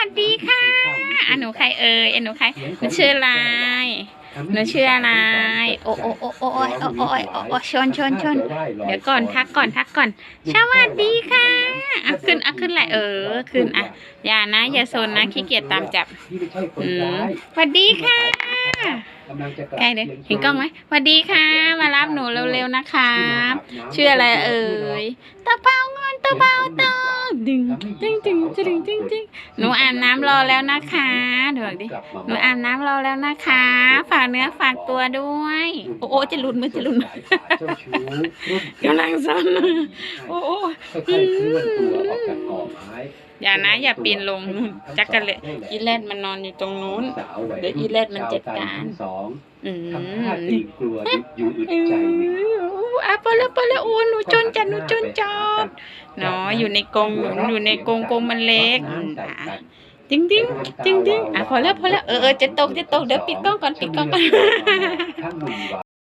วัสดีค่ะอะหนูใครเอ่ยอะหนูใครหนูชื่ออะไรหนูชื่ออะไร โอ้โอ้โอ้โอ้โอ้ยโอ้โอ้ยโอ้โอ้ชนชนชนเดี๋ยวก่อนทักก่อนทักก่อน สวัสดีค่ะอะขึ้นอะขึ้นแหละเออ ขึ้นอะ อย่านะอย่าโซนนะขี้เกียจตามจับที่ไม่ใช่คนอืมร้ายสวัสดีค่ะกำลังจะกลับใกล้เลยเห็นกล้องไหมสวัสดีค่ะ มารับหนูเร็วๆนะคะชื่ออะไรเอ่ยตะเปางอนตะเปาตอ ดึงดึงดึงดึงดึงดึงหนูอาบน้ำรอแล้วนะคะเดี๋ยวดิหนูอาบน้ำรอแล้วนะคะ ฝากเนื้อฝากตัวด้วย โอ้โอ้จะหลุดมือจะหลุดมือเจ้าชู้รุ่นกำลังซ่อนโอ้โอ้ค่อยๆเคลื่อนตัวออกจากกอไม้อย่านะอย่าปีนลงนู่นจักกะเลยอีแรดมันนอนอยู่ตรงนู้นสาววัยเดี๋ยวอีแรดมันจัดการชวไทยทั้งสองอืมทำท่าตีนี่กลัวอยู่อึดเอใจหนึ่ง ออะพอแล้วพอแล้วโอ้หนูจนจัดหนูจนจอดเนาะอยู่ในกรงหนูอยู่ในกรงกรงมันเล็กอืมอะจริงจริงจริงจริงอะพอแล้วพอแล้วเออเออจะตกจะตกเดี๋ยวปิดกล้องก่อนปิดกล้องก่อนถ้าหนุ่มหวาน